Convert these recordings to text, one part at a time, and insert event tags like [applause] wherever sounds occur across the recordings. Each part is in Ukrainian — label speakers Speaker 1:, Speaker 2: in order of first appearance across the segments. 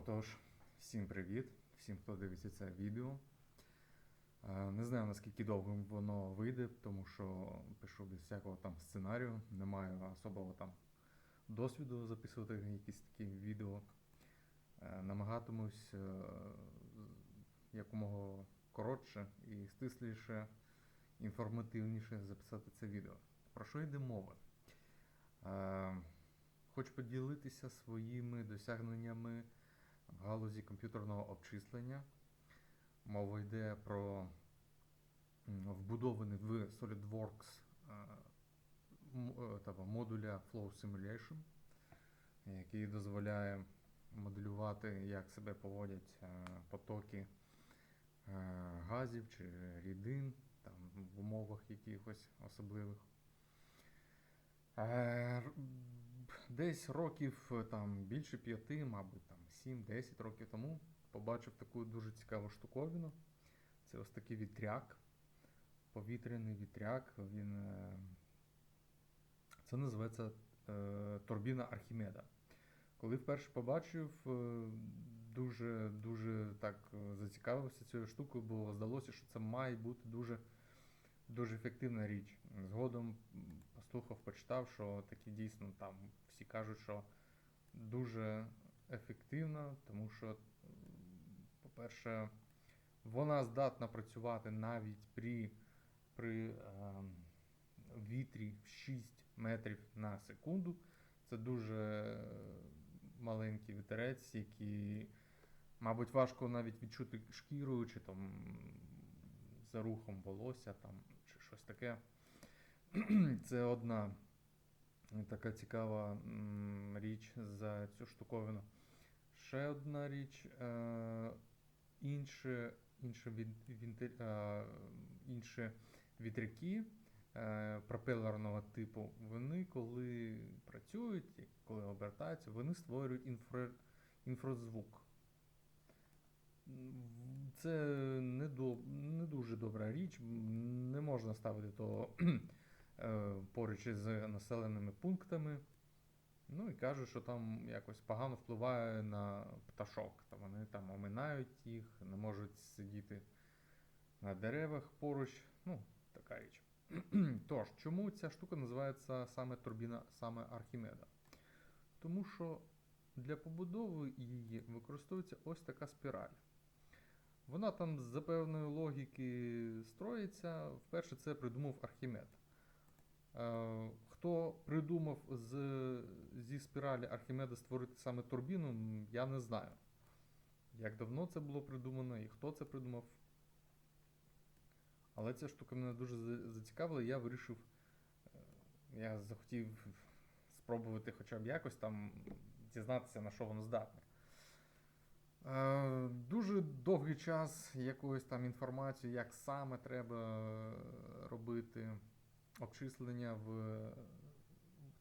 Speaker 1: Отож, всім привіт, всім, хто дивиться це відео. Е, Не знаю наскільки довгим воно вийде, тому що пишу без всякого там сценарію, не маю особого там досвіду записувати якісь такі відео. Е, Намагатимусь е, якомога коротше і стисліше, інформативніше записати це відео. Про що йде мова? Хочу поділитися своїми досягненнями галузі комп'ютерного обчислення. Мова йде про вбудований в SolidWorks е, е, модуля Flow Simulation, який дозволяє моделювати, як себе поводять е, потоки газів чи рідин там, в умовах якихось особливих. Десь років там більше п'яти, мабуть, там 7-10 років тому побачив таку дуже цікаву штуковину. Це ось такий вітряк, повітряний вітряк. Він, е, це називається е, турбіна Архімеда. Коли вперше побачив, е, дуже, дуже так зацікавився цією штукою, бо здалося, що це має бути дуже дуже ефективна річ. Згодом послухав, почитав, що такі дійсно там всі кажуть, що дуже ефективна, тому що, по-перше, вона здатна працювати навіть при, при ем, вітрі в 6 метрів на секунду. Це дуже е, маленький вітерець, який, мабуть, важко навіть відчути шкірою чи там за рухом волосся там, чи щось таке. [clears throat] Це одна така цікава річ за цю штуковину. Ще одна річ. Е, інше, інше, від, вінте- е, інші вітряки е, пропелерного типу, вони коли працюють, коли обертаються, вони створюють інфра, інфразвук. Це не, до, не дуже добра річ, не можна ставити того е, поруч із населеними пунктами. Ну і кажуть, що там якось погано впливає на пташок. Та вони там оминають їх, не можуть сидіти на деревах поруч. Ну, така річ. [clears throat] Тож, чому ця штука називається саме турбіна саме Архімеда? Тому що для побудови її використовується ось така спіраль. Вона там за певної логіки строїться. Вперше це придумав Архімед. Е, Хто придумав з, зі спіралі Архімеда створити саме турбіну, я не знаю. Як давно це було придумано і хто це придумав. Але ця штука мене дуже зацікавила, і я вирішив, е, я захотів спробувати хоча б якось там дізнатися, на що воно здатне. Е, Дуже довгий час якоїсь там інформації, як саме треба робити обчислення в,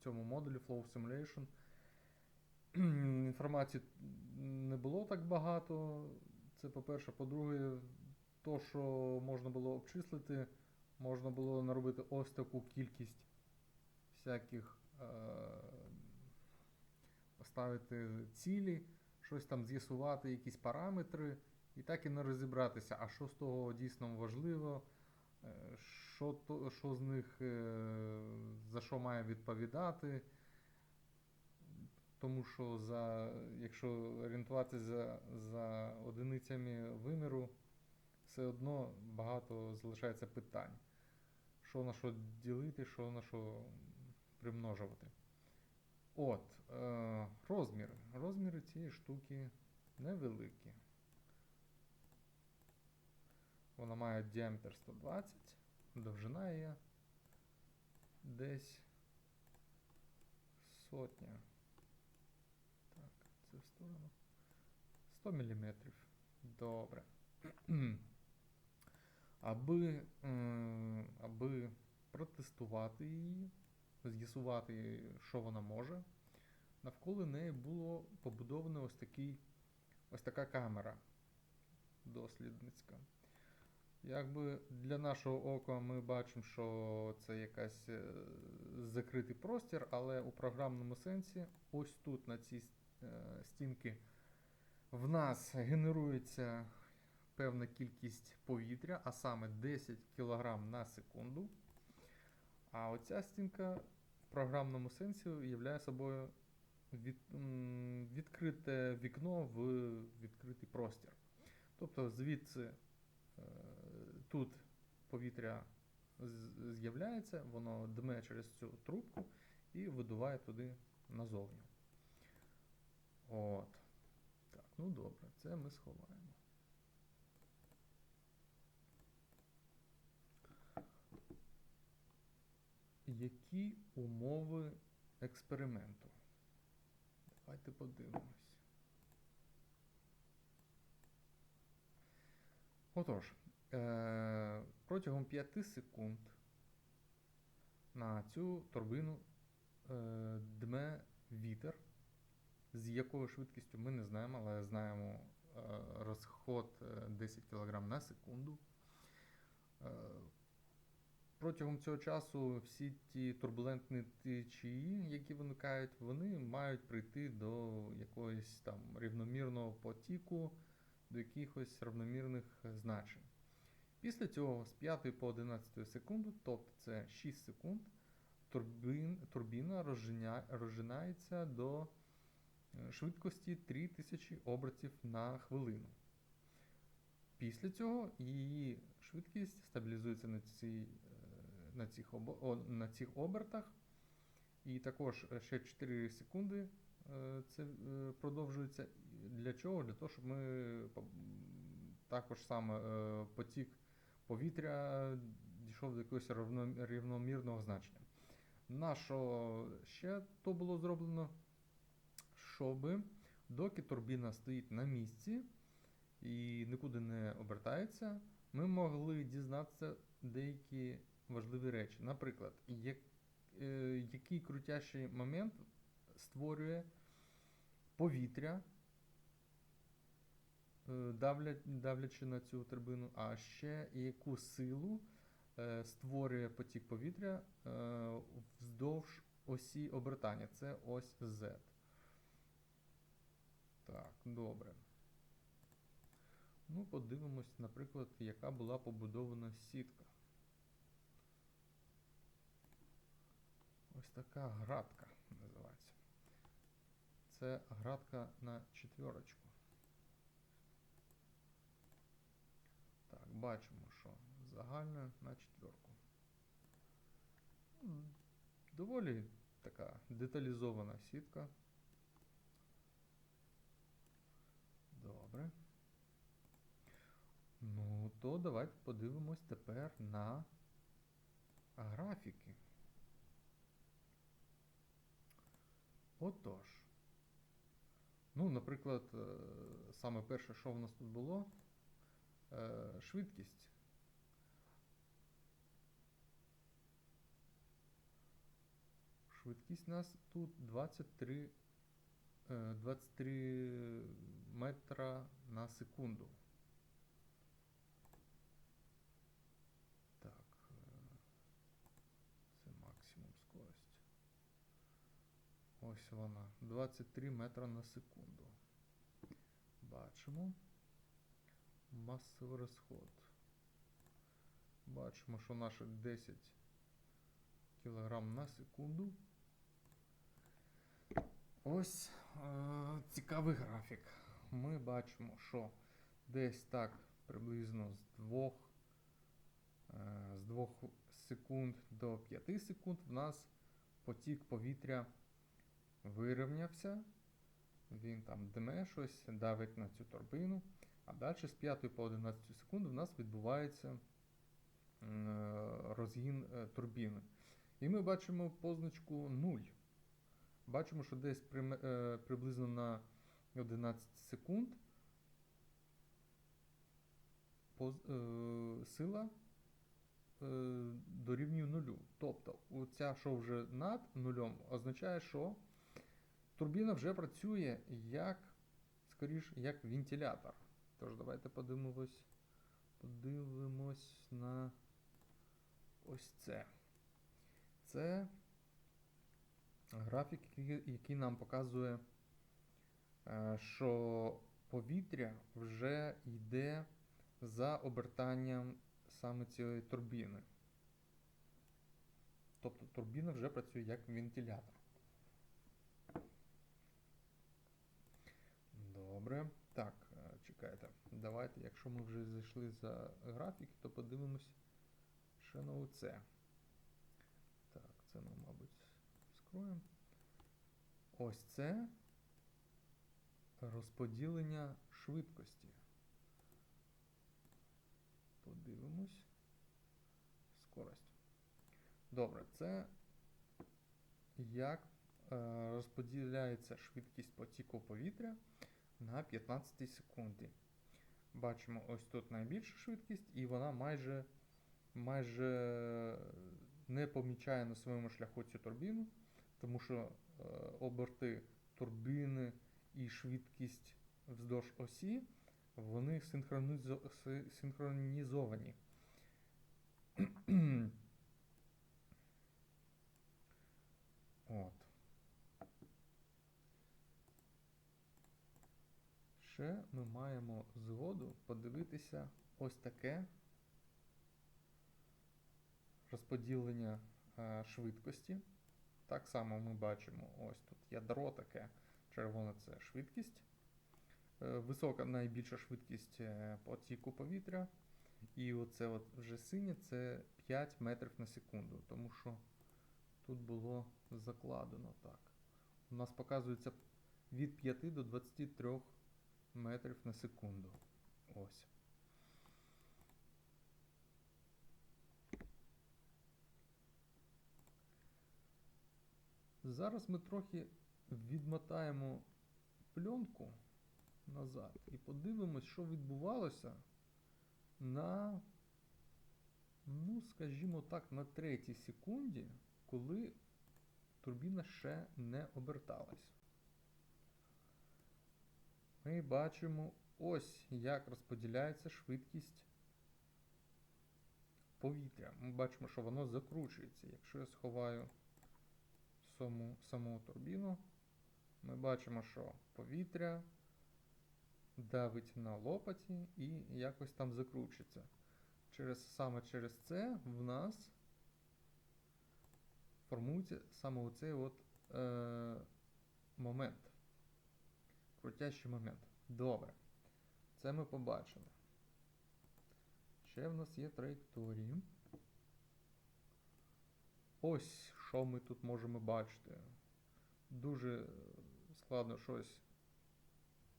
Speaker 1: цьому модулі Flow Simulation. [clears throat] Інформації не було так багато. Це по-перше. По-друге, то, що можна було обчислити, можна було наробити ось таку кількість всяких е- поставити цілі, щось там з'ясувати, якісь параметри, і так і не розібратися, а що з того дійсно важливо, е, що, то, що з них е, за що має відповідати. Тому що за, якщо орієнтуватися за, за одиницями виміру, все одно багато залишається питань. Що на що ділити, що на що примножувати. От, е, розміри. Розміри цієї штуки невеликі. Вона має діаметр 120, довжина є десь сотня. Так, це в сторону. 100 мм. Добре. [clears throat] Аби, е, аби протестувати її, з'ясувати, що вона може, навколо неї було побудовано ось, такий, ось така камера дослідницька. Якби для нашого ока ми бачимо, що це якась е, закритий простір, але у програмному сенсі ось тут на цій е, стінки в нас генерується певна кількість повітря, а саме 10 кг на секунду. А оця стінка в програмному сенсі являє собою від, відкрите вікно в відкритий простір. Тобто звідси е, тут повітря з'являється, воно дме через цю трубку і видуває туди назовні. От. Так, ну добре, це ми сховаємо. Які умови експерименту? Давайте подивимось. Отож, протягом 5 секунд на цю турбину е- дме вітер, з якою швидкістю ми не знаємо, але знаємо е- розход е, 10 кг на секунду. Е, Протягом цього часу всі ті турбулентні течії, які виникають, вони мають прийти до якогось там рівномірного потіку, до якихось рівномірних значень. Після цього з 5 по 11 секунду, тобто це 6 секунд, турбін, турбіна розженя, розжинається до е, швидкості 3000 обертів на хвилину. Після цього її швидкість стабілізується на, цій, е, на, цих, на цих обертах. І також е, ще 4 секунди це продовжується. Для чого? Для того, щоб ми також саме потік повітря дійшов до якогось рівномірного значення. На що ще то було зроблено? Щоб доки турбіна стоїть на місці і нікуди не обертається, ми могли дізнатися деякі важливі речі. Наприклад, як, е, який крутящий момент створює повітря, давлячи на цю турбину, а ще яку силу е, створює потік повітря е, вздовж осі обертання. Це ось Z. Так, добре. Ну, подивимось, наприклад, яка була побудована сітка. Ось така градка називається. Це градка на четверочку. Так, бачимо, що загальна на четверку. Доволі така деталізована сітка. Добре. Ну, то давайте подивимось тепер на графіки. Отож. Ну, наприклад, е, саме перше, що в нас тут було, швидкість. Швидкість у нас тут 23, е, 23 метра на секунду. Так, е, це максимум скорость. Ось вона. 23 метра на секунду. Бачимо. Масовий розход. Бачимо, що наше 10 кг на секунду. Ось е, цікавий графік. Ми бачимо, що десь так приблизно з 2 е, з 2 секунд до 5 секунд в нас потік повітря вирівнявся. Він там дме щось, давить на цю торбину. А далі з 5 по 11 секунд в нас відбувається е, розгін е, турбіни. І ми бачимо позначку 0. Бачимо, що десь е, приблизно на 11 секунд сила дорівнює нулю. Тобто, оця, що вже над нульом, означає, що турбіна вже працює як, скоріш, як вентилятор. Тож, давайте подивимось, подивимось на ось це. Це графік, який, нам показує, е, що повітря вже йде за обертанням саме цієї турбіни. Тобто турбіна вже працює як вентилятор. Добре. Так. Давайте, якщо ми вже зайшли за графіки, то подивимось ще на оце. Так, це ми, мабуть, скроємо. Ось це розподілення швидкості. Подивимось. Скорость. Добре, це як е, розподіляється швидкість потіку повітря на 15 секунді. Бачимо ось тут найбільша швидкість, і вона майже, майже не помічає на своєму шляху цю турбіну, тому що е, оберти турбіни і швидкість вздовж осі, вони синхронізовані. [clears throat] От. Ще ми маємо згоду подивитися ось таке розподілення е, швидкості. Так само ми бачимо ось тут ядро таке. Червоне це швидкість. Е, Висока найбільша швидкість е, потіку повітря. І оце от вже синє це 5 метрів на секунду, тому що тут було закладено так. У нас показується від 5 до 23 метрів на секунду. Ось. Зараз ми трохи відмотаємо пленку назад і подивимось, що відбувалося на, ну, скажімо так, на третій секунді, коли турбіна ще не оберталась. Ми бачимо ось як розподіляється швидкість повітря. Ми бачимо, що воно закручується. Якщо я сховаю саму, саму турбіну, ми бачимо, що повітря давить на лопаті і якось там закручується. Через, саме через це в нас формується саме оцей от, е, момент. Крутящий момент. Добре. Це ми побачили. Ще в нас є траєкторії. Ось що ми тут можемо бачити. Дуже складно щось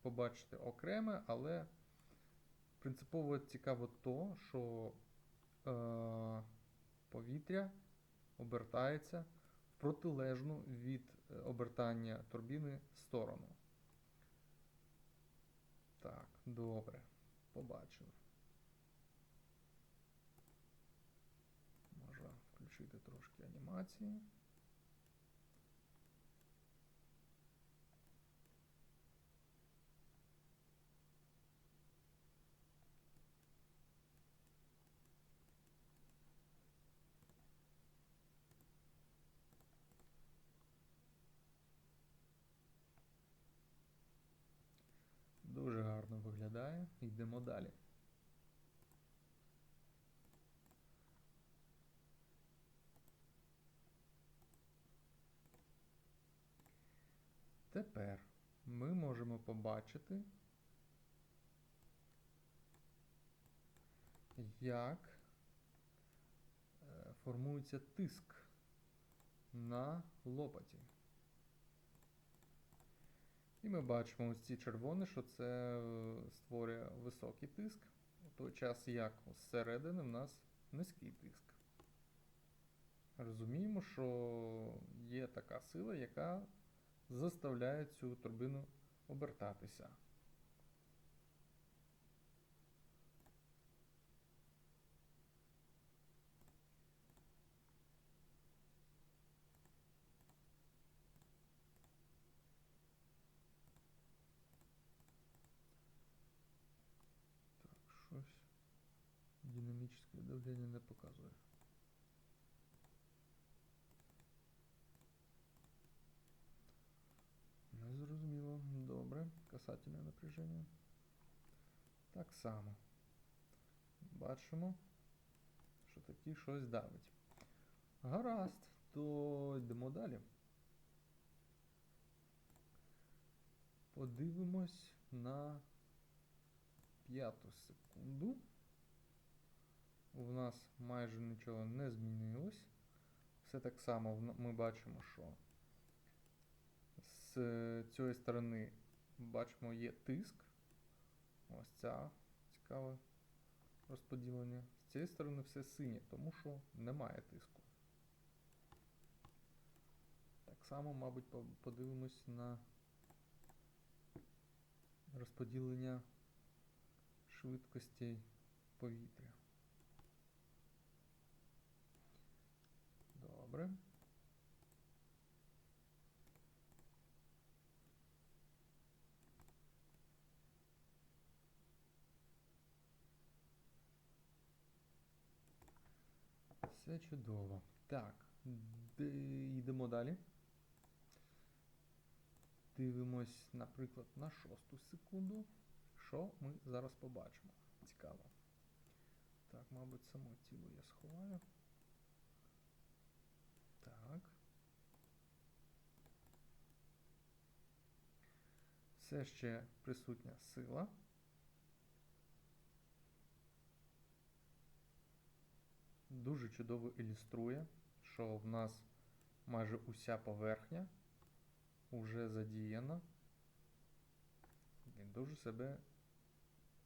Speaker 1: побачити окреме, але принципово цікаво то, що е, повітря обертається в протилежну від е, обертання турбіни сторону. Так, добре. Побачили. Можна включити трошки анімації. Дуже гарно виглядає. Йдемо далі. Тепер ми можемо побачити, як е, формується тиск на лопаті. І ми бачимо ось ці червоні, що це е, створює високий тиск, у той час як зсередини в нас низький тиск. Розуміємо, що є така сила, яка заставляє цю турбину обертатися. Так, щось динамічне давлення не показує. Не зрозуміло. Добре. отрицательне напряження. Так само. Бачимо, що таки щось давить. Гаразд, то йдемо далі. Подивимось на п'яту секунду. У нас майже нічого не змінилось. Все так само ми бачимо, що з цієї сторони бачимо є тиск. Ось ця цікаве розподілення. З цієї сторони все синє, тому що немає тиску. Так само, мабуть, подивимось на розподілення швидкостей повітря. Добре. Все чудово. Так, йдемо далі. Дивимось, наприклад, на шосту секунду. Що ми зараз побачимо? Цікаво. Так, мабуть, само тіло я сховаю. Так. Все ще присутня сила. Дуже чудово ілюструє, що в нас майже уся поверхня вже задіяна. і дуже себе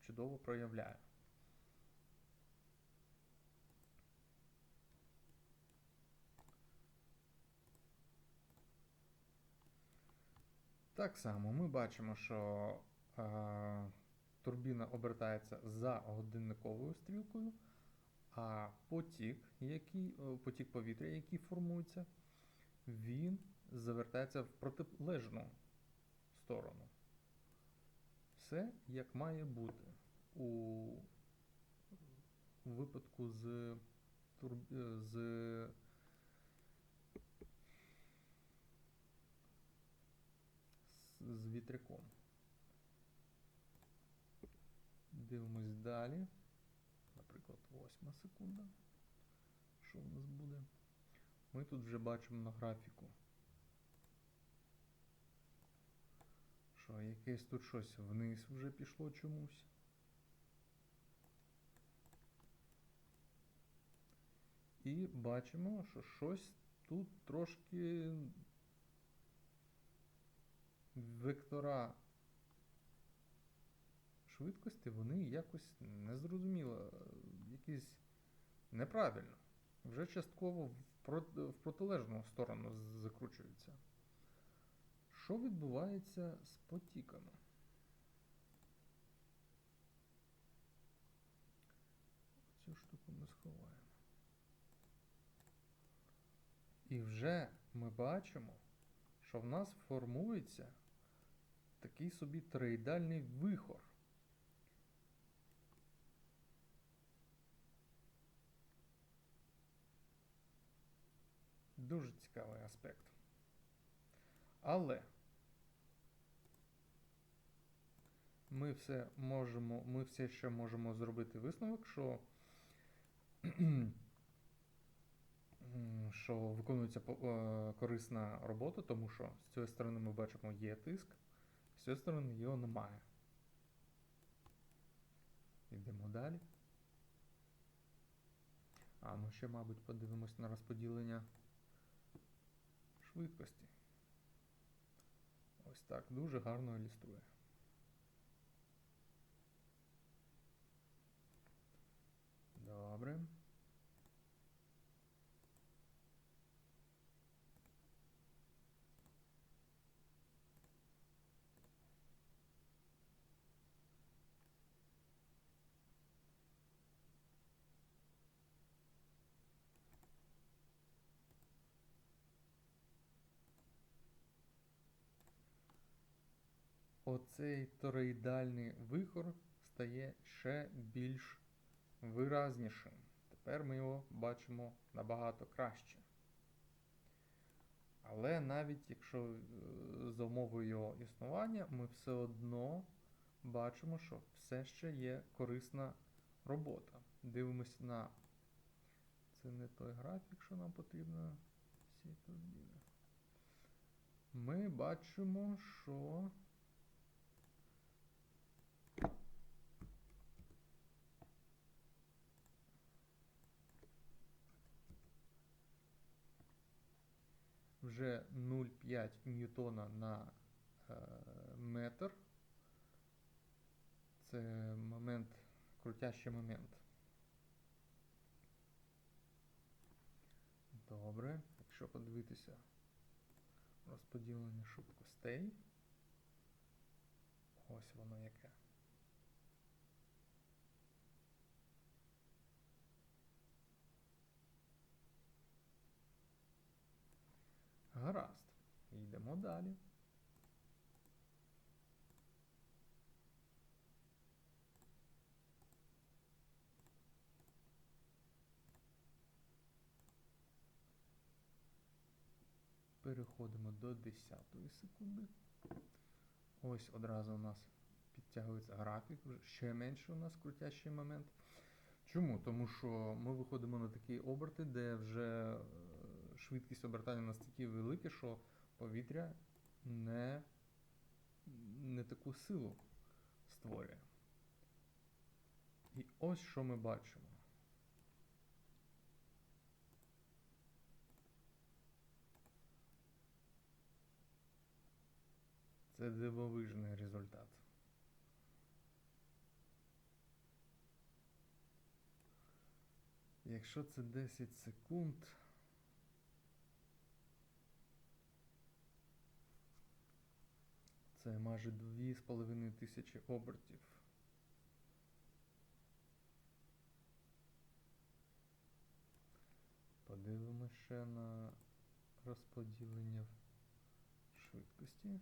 Speaker 1: чудово проявляє. Так само ми бачимо, що е, турбіна обертається за годинниковою стрілкою, а потік, який, е, потік повітря, який формується, він завертається в протилежну сторону. Все як має бути у випадку з, турб... з з- вітряком. Дивимось далі. Наприклад, восьма секунда. Що в нас буде? Ми тут вже бачимо на графіку. Що, якесь тут щось вниз вже пішло чомусь. І бачимо, що щось тут трошки вектора швидкості, вони якось незрозуміло, якісь неправильно. Вже частково в, протилежну сторону закручуються. Що відбувається з потіками? Цю штуку ми сховаємо. І вже ми бачимо, що в нас формується такий собі тороїдальний вихор. Дуже цікавий аспект. Але ми все можемо, ми все ще можемо зробити висновок, що, [clears throat] що виконується е, корисна робота, тому що з цієї сторони ми бачимо є тиск, з цієї сторони його немає. Йдемо далі. А ми ще, мабуть, подивимось на розподілення швидкості. Ось так дуже гарно ілюструє. Добре. Оцей тороїдальний вихор стає ще більш виразнішим. Тепер ми його бачимо набагато краще. Але навіть якщо е, за умовою його існування, ми все одно бачимо, що все ще є корисна робота. Дивимось на. Це не той графік, що нам потрібно. Ми бачимо, що. Вже 0,5 ньютона на е, метр. Це момент, крутящий момент. Добре, якщо подивитися розподілення швидкостей. Ось воно яке. Гаразд. Йдемо далі. Переходимо до 10 секунди. Ось одразу у нас підтягується графік, ще менше у нас крутящий момент. Чому? Тому що ми виходимо на такі оберти, де вже швидкість обертання настільки велика, що повітря не, не таку силу створює. І ось що ми бачимо. Це дивовижний результат. Якщо це 10 секунд. Це майже 2,5 тисячі обертів. Подивимося ще на розподілення швидкості.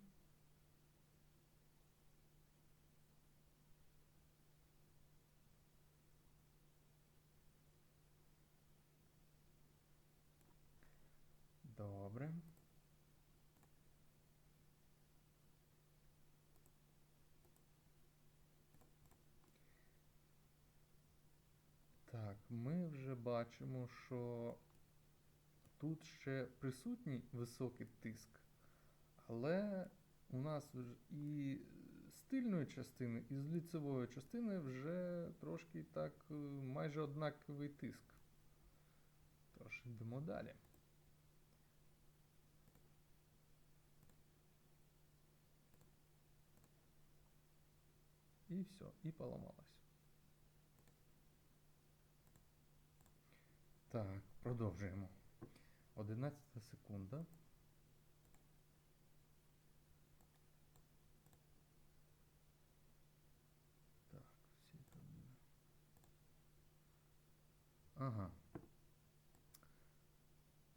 Speaker 1: Добре. Так, ми вже бачимо, що тут ще присутній високий тиск, але у нас і з тильної частини, і з ліцевої частини вже трошки так е, майже однаковий тиск. Тож йдемо далі. І все, і поламалось. Так, продовжуємо. 11 секунда. Так, всі там. Ага.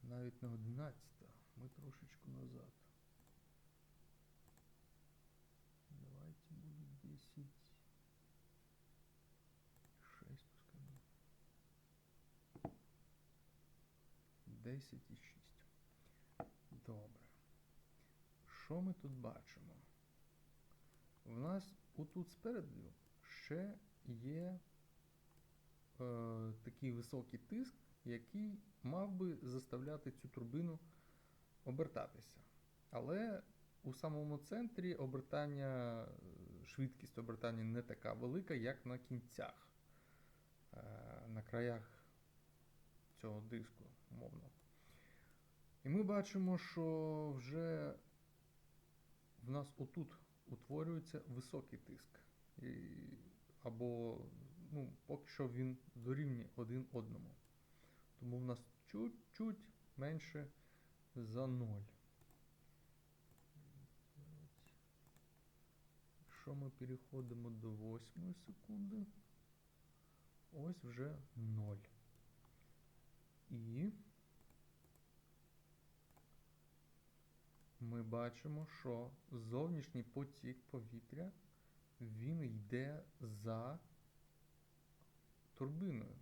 Speaker 1: Навіть не 11, ми трошечку назад. Давайте будет 10. 6 пускай. буде. 10 і 6. Добре. Що ми тут бачимо? У нас отут спереду ще є е, такий високий тиск, який мав би заставляти цю турбину обертатися. Але у самому центрі обертання, е, швидкість обертання не така велика, як на кінцях, е, на краях цього диску, умовно. І ми бачимо, що вже в нас отут утворюється високий тиск. І, або ну, поки що він дорівнює один одному. Тому в нас чуть-чуть менше за 0. Якщо ми переходимо до 8 секунди, ось вже 0. І ми бачимо, що зовнішній потік повітря він йде за турбиною.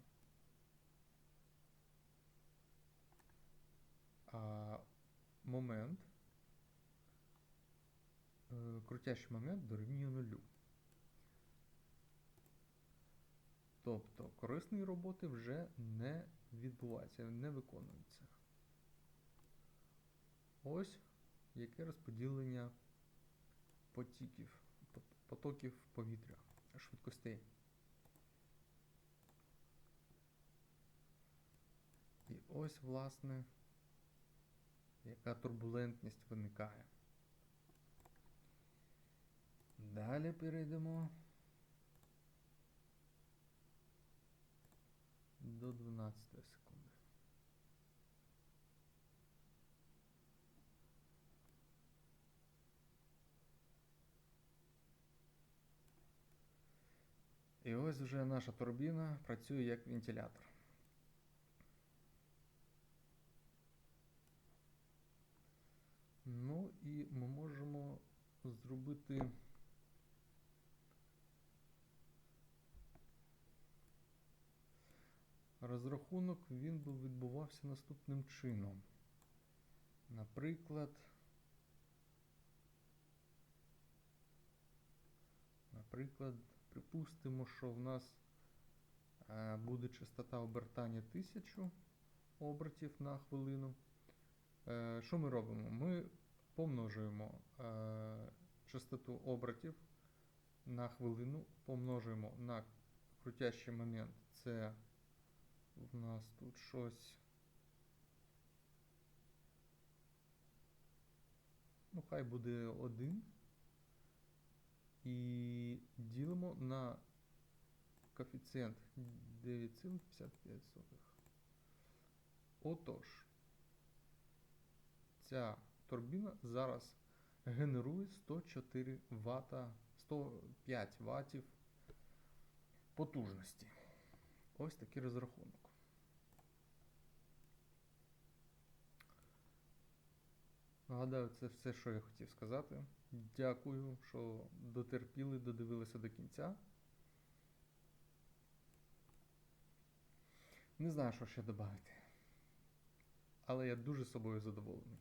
Speaker 1: А момент, е, крутящий момент дорівнює нулю. Тобто корисної роботи вже не відбувається, не виконується. Ось яке розподілення потіків, потоків повітря, швидкостей. І ось, власне, яка турбулентність виникає. Далі перейдемо до 12 секунди. І ось вже наша турбіна працює як вентилятор. Ну і ми можемо зробити розрахунок, він би відбувався наступним чином. Наприклад, наприклад, припустимо, що в нас е, буде частота обертання 1000 обертів на хвилину. Е, Що ми робимо? Ми помножуємо е, частоту обертів на хвилину, помножуємо на крутящий момент. Це в нас тут щось. Ну, хай буде 1. І ділимо на коефіцієнт 9,55. Отож, ця турбіна зараз генерує 104 Вт, 105 Вт потужності. Ось такий розрахунок. Нагадаю, це все, що я хотів сказати. Дякую, що дотерпіли, додивилися до кінця. Не знаю, що ще додати. Але я дуже собою задоволений.